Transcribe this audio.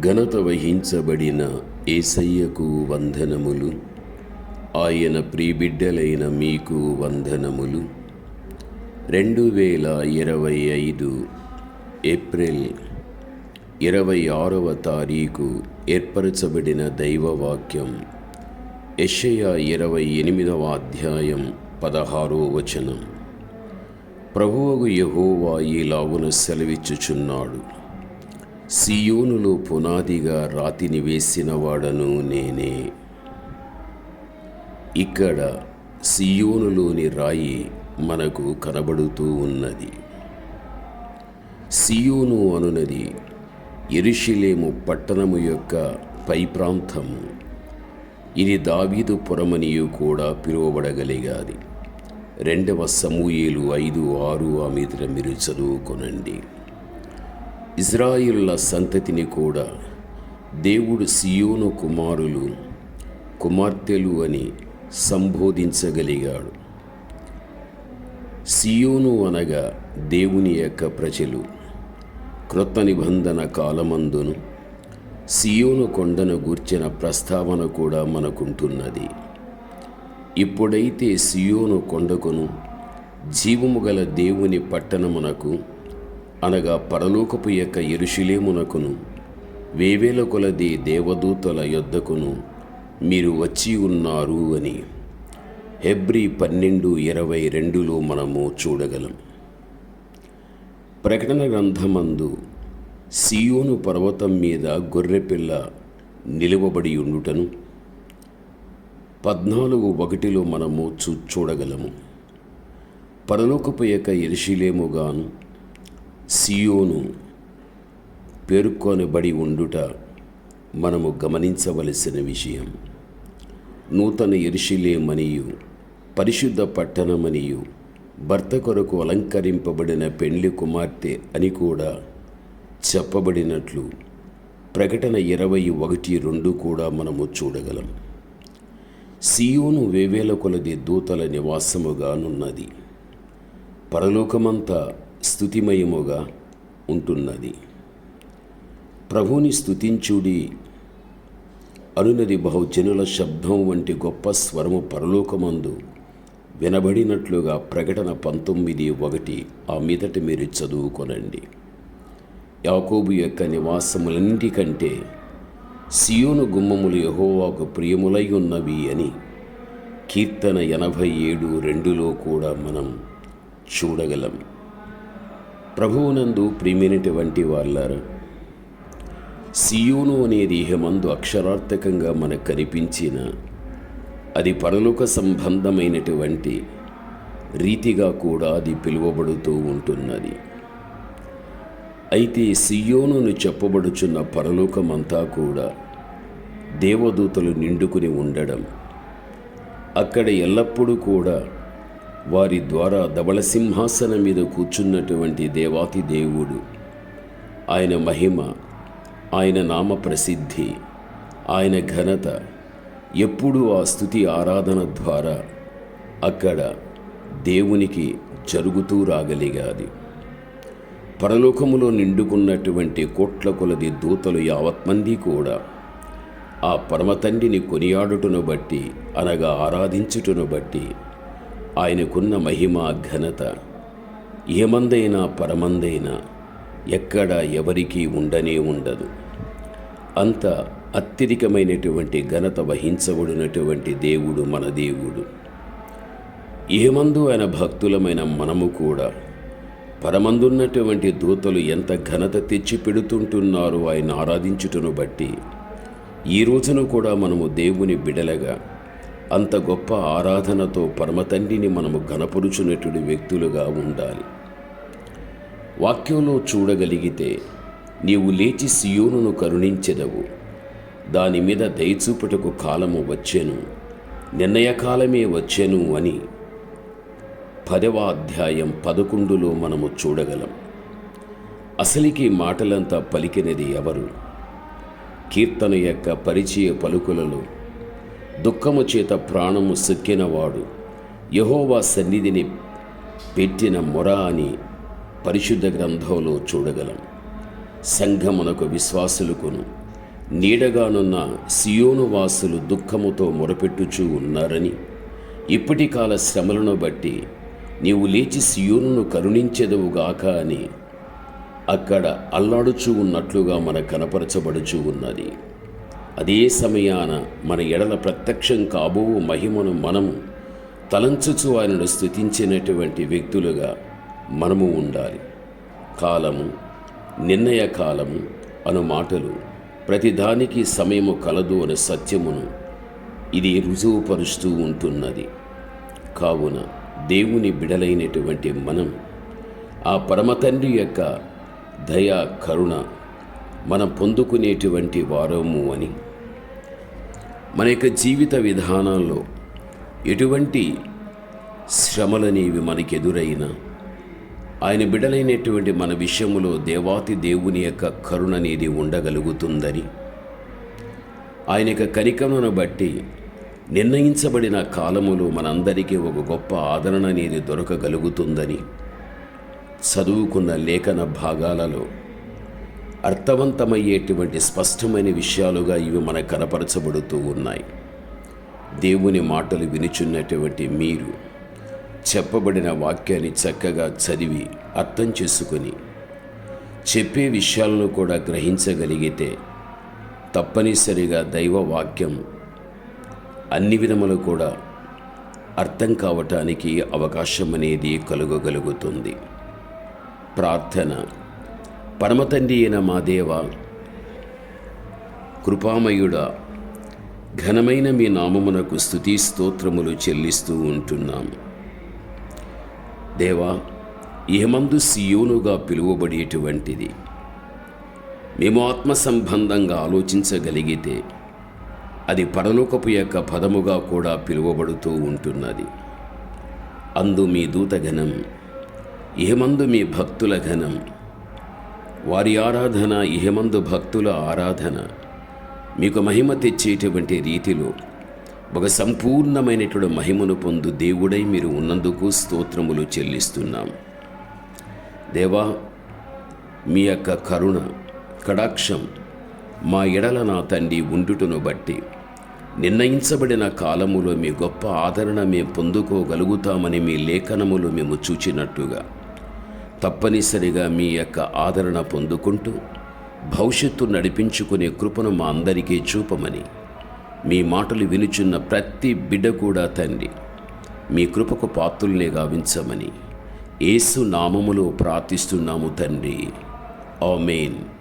ఘనత వహించబడిన ఏసయ్యకు వందనములు. ఆయన ప్రీబిడ్డలైన మీకు వందనములు. రెండు వేల ఇరవై ఐదు ఏప్రిల్ ఇరవై ఆరవ తారీఖు ఏర్పరచబడిన దైవవాక్యం. యషయ ఇరవై ఎనిమిదవ అధ్యాయం పదహారో వచనం. ప్రభువగు యహోవా ఈలాగున సెలవిచ్చుచున్నాడు. సియోనులో పునాదిగా రాతిని వేసినవాడను నేనే. ఇక్కడ సియోనులోని రాయి మనకు కనబడుతూ ఉన్నది. సియోను అనునది ఎరుషిలేము పట్టణము యొక్క పై ప్రాంతము ఇది దావీదు పురమనియు కూడా పిలువబడగలిగాది. రెండవ సమూయేలు ఐదు ఆరు ఆ మీద మీరు చదువుకొనండి. ఇజ్రాయిల్ల సంతతిని కూడా దేవుడు సియోను కుమారులు కుమార్తెలు అని సంబోధించగలిగాడు. సియోను అనగా దేవుని యొక్క ప్రజలు. క్రొత్త నిబంధన కాలమందును సియోను కొండను గూర్చిన ప్రస్తావన కూడా మనకుంటున్నది. ఇప్పుడైతే సియోను కొండకును జీవము గల దేవుని పట్టణమునకు అనగా పరలోకపు యొక్క ఎరుషులేమునకును వేవేల కొలది దేవదూతల యొద్దకును మీరు వచ్చి ఉన్నారు అని. హెబ్రి పన్నెండు ఇరవై రెండులో మనము చూడగలం. ప్రకటన గ్రంథమందు సియోను పర్వతం మీద గొర్రెపిల్ల నిలువబడి ఉండుటను పద్నాలుగు ఒకటిలో మనము చూ చూడగలము. పరలోకపు యొక్క ఎరిశిలేముగాను సియోను పేర్కొనబడి ఉండుట మనము గమనించవలసిన విషయం. నూతన ఎరిశిలేమనియు పరిశుద్ధ పట్టణమనియు భర్త కొరకు అలంకరింపబడిన పెండ్లి కుమార్తె అని కూడా చెప్పబడినట్లు ప్రకటన ఇరవై ఒకటి రెండు కూడా మనము చూడగలం. సియోను వేవేల కొలది దూతల నివాసముగానున్నది. పరలోకమంతా స్థుతిమయముగా ఉంటున్నది. ప్రభుని స్థుతించుడి అనునది బహుజనుల శబ్దం వంటి గొప్ప స్వరము పరలోకమందు వినబడినట్లుగా ప్రకటన పంతొమ్మిది ఒకటి ఆ మీదట మీరు చదువుకొనండి. యాకోబు యొక్క నివాసములన్నిటికంటే సియోను గుమ్మములు యహోవాకు ప్రియములై ఉన్నవి అని కీర్తన ఎనభై ఏడు రెండులో కూడా మనం చూడగలం. ప్రభువునందు ప్రియమైనటువంటి వాళ్ళారు సియోను అనేది హేమందు అక్షరార్థకంగా మనకు కనిపించిన అది పరలోక సంబంధమైనటువంటి రీతిగా కూడా అది పిలువబడుతూ ఉంటున్నది. అయితే సియోనును చెప్పబడుచున్న పరలోకమంతా కూడా దేవదూతలు నిండుకుని ఉండడం అక్కడ ఎల్లప్పుడూ కూడా వారి ద్వారా ధవళ సింహాసనం మీద కూర్చున్నటువంటి దేవాతి దేవుడు. ఆయన మహిమ ఆయన నామ ప్రసిద్ధి ఆయన ఘనత ఎప్పుడూ ఆ స్థుతి ఆరాధన ద్వారా అక్కడ దేవునికి జరుగుతూ రాగలిగాది. పరలోకములో నిండుకున్నటువంటి కోట్ల కొలది దూతలు యావత్మంది కూడా ఆ పరమతండ్రిని కొనియాడుటను బట్టి అనగా ఆరాధించుటను బట్టి ఆయనకున్న మహిమ ఘనత. ఏమందైనా పరమందైనా ఎక్కడ ఎవరికీ ఉండనే ఉండదు. అంత అత్యధికమైనటువంటి ఘనత వహించబడినటువంటి దేవుడు మన దేవుడు. ఏమందు ఆయన భక్తులమైన మనము కూడా పరమందున్నటువంటి దూతలు ఎంత ఘనత తెచ్చి పెడుతుంటున్నారో ఆయన ఆరాధించుటను బట్టి ఈ రోజున కూడా మనము దేవుని బిడలగా అంత గొప్ప ఆరాధనతో పరమతండ్రిని మనము కనపరుచునటువంటి వ్యక్తులుగా ఉండాలి. వాక్యంలో చూడగలిగితే నీవు లేచి సియోనును కరుణించెదవు. దాని మీద దయచూపుటకు కాలము వచ్చెను నిర్ణయకాలమే వచ్చెను అని పదవ అధ్యాయం పదకొండులో మనము చూడగలం. అసలికి మాటలంతా పలికినది ఎవరు? కీర్తన యొక్క పరిచయ పలుకులలో దుఃఖము చేత ప్రాణము సిక్కినవాడు. యహోవా సన్నిధిని పెట్టిన మొర అని పరిశుద్ధ గ్రంథంలో చూడగలం. సంఘమునకు విశ్వాసులకును. నీడగానున్న సియోను వాసులు దుఃఖముతో మొరపెట్టుచూ ఉన్నారని. ఇప్పటి కాల శ్రమలను బట్టి నీవు లేచి సియోనును కరుణించెదవుగాక అని అక్కడ అల్లాడుచూ ఉన్నట్లుగా మన కనపరచబడుచూ ఉన్నది. అదే సమయాన మన ఎడల ప్రత్యక్షం కాబో మహిమను మనము తలంచుచు ఆయనను స్థుతించినటువంటి వ్యక్తులుగా మనము ఉండాలి. కాలము నిర్ణయ కాలము అను మాటలు ప్రతిదానికి సమయము కలదు అనే సత్యమును ఇది రుజువుపరుస్తూ ఉంటున్నది. కావున దేవుని బిడలైనటువంటి మనం ఆ పరమతండ్రి యొక్క దయా కరుణ మనం పొందుకునేటువంటి వారము అని మన యొక్క జీవిత విధానాల్లో ఎటువంటి శ్రమలనేవి మనకి ఎదురైనా ఆయన బిడలైనటువంటి మన విషయములో దేవాతి దేవుని యొక్క కరుణ అనేది ఉండగలుగుతుందని ఆయన యొక్క కనికమును బట్టి నిర్ణయించబడిన కాలములో మనందరికీ ఒక గొప్ప ఆదరణ అనేది దొరకగలుగుతుందని చదువుకున్న లేఖన భాగాలలో అర్థవంతమయ్యేటువంటి స్పష్టమైన విషయాలుగా ఇవి మనకు కనపరచబడుతూ ఉన్నాయి. దేవుని మాటలు వినుచున్నటువంటి మీరు చెప్పబడిన వాక్యాన్ని చక్కగా చదివి అర్థం చేసుకొని చెప్పే విషయాలను కూడా గ్రహించగలిగితే తప్పనిసరిగా దైవ వాక్యం అన్ని విధములు కూడా అర్థం కావటానికి అవకాశం అనేది కలుగగలుగుతుంది. ప్రార్థన పరమతండ్రి అయిన మా దేవ కృపామయుడా ఘనమైన మీ నామమునకు స్థుతి స్తోత్రములు చెల్లిస్తూ ఉంటున్నాం. దేవా ఇహమందు సియోనుగా పిలువబడేటువంటిది. మేము ఆత్మ సంబంధంగా ఆలోచించగలిగితే అది పరలోకపు యొక్క పదముగా కూడా పిలువబడుతూ ఉంటున్నది. అందు మీ దూత ఘనం ఇహమందు మీ భక్తుల ఘనం వారి ఆరాధన ఇహమందు భక్తుల ఆరాధన. మీకు మహిమ తెచ్చేటువంటి రీతిలో ఒక సంపూర్ణమైనటువంటి మహిమను పొందు దేవుడై మీరు ఉన్నందుకు స్తోత్రములు చెల్లిస్తున్నాం. దేవా మీ యొక్క కరుణ కడాక్షం మా ఎడల నా తండ్రి ఉండుటను బట్టి నిర్ణయించబడిన కాలములో మీ గొప్ప ఆదరణ మేము పొందుకోగలుగుతామని మీ లేఖనములు మేము చూచినట్టుగా తప్పనిసరిగా మీ యొక్క ఆదరణ పొందుకుంటూ భవిష్యత్తు నడిపించుకునే కృపను మా అందరికీ చూపమని మీ మాటలు వినుచున్న ప్రతి బిడ్డ కూడా తండ్రి మీ కృపకు పాత్రుల్నే గావించమని ఏసు నామములో ప్రార్థిస్తున్నాము తండ్రి. ఆమెన్.